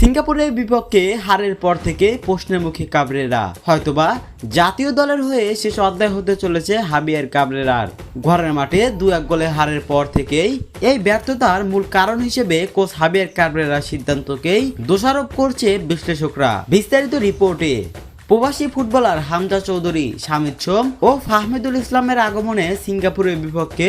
সিঙ্গাপুরের বিপক্ষে হারের পর থেকে প্রশ্নের মুখে কাবরেরা। হয়তোবা জাতীয় দলের হয়ে শেষ অধ্যায় হতে চলেছে হাবিয়ার কাবরেরার। ঘরের মাঠে দু এক গোলে হারের পর থেকেই এই ব্যর্থতার মূল কারণ হিসেবে কোচ হাবিয়ার কাবরেরার সিদ্ধান্তকেই দোষারোপ করছে বিশ্লেষকরা। বিস্তারিত রিপোর্টে প্রবাসী ফুটবলার হামজা চৌধুরী, শামিদ সোম ও ফাহমিদুল ইসলামের আগমনে সিঙ্গাপুরের বিপক্ষে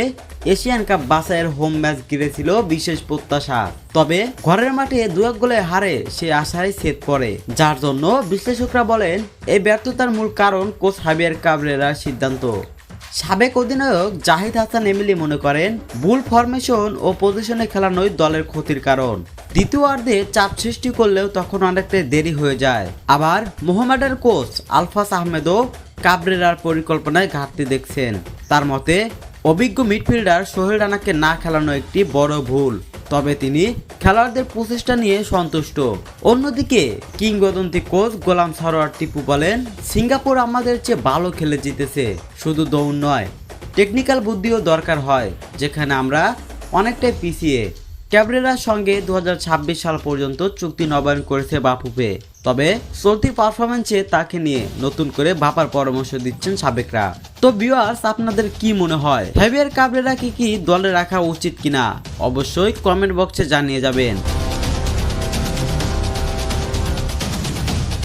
এশিয়ান কাপ বাছাইয়ের হোম ম্যাচ ঘিরেছিল বিশেষ প্রত্যাশা। তবে ঘরের মাঠে দু এক গোলে হারে সে আশায় সেট পড়ে। যার জন্য বিশ্লেষকরা বলেন এই ব্যর্থতার মূল কারণ কোচ হাবিয়ার কাবরেরার সিদ্ধান্ত। সাবেক অধিনায়ক জাহিদ হাসান এমিলি মনে করেন বুল ফরমেশন ও পজিশনে খেলানোই দলের ক্ষতির কারণ। দ্বিতীয়ার্ধে চাপ সৃষ্টি করলেও তখন অনেকটাই দেরি হয়ে যায়। আবার মোহামেডান কোচ আলফাস আহমেদও কাবরেরার পরিকল্পনায় ঘাটতি দেখছেন। তার মতে, অভিজ্ঞ মিডফিল্ডার সোহেল রানাকে না খেলানো একটি বড় ভুল। তবে তিনি খেলোয়াড়দের প্রচেষ্টা নিয়ে সন্তুষ্ট। অন্যদিকে, কিংবদন্তি কোচ গোলাম সরোয়ার টিপু বলেন, সিঙ্গাপুর আমাদের চেয়ে ভালো খেলে জিতেছে। শুধু দৌড় নয়, টেকনিক্যাল বুদ্ধিও দরকার হয়, যেখানে আমরা অনেকটাই পিছিয়ে। ক্যাবরেরার সঙ্গে দু হাজার ছাব্বিশ সাল পর্যন্ত চুক্তি নবায়ন করেছে বাফুপে তবে চলতি পারফরমেন্সে তাকে নিয়ে নতুন করে ভাবার পরামর্শ দিচ্ছেন সাবেকরা। তো বিওয়ার্স আপনাদের কি মনে হয়? হেভিয়ার কাবরেরাকে কি দলে রাখা উচিত কিনা? অবশ্যই কমেন্ট বক্সে জানিয়ে যাবেন।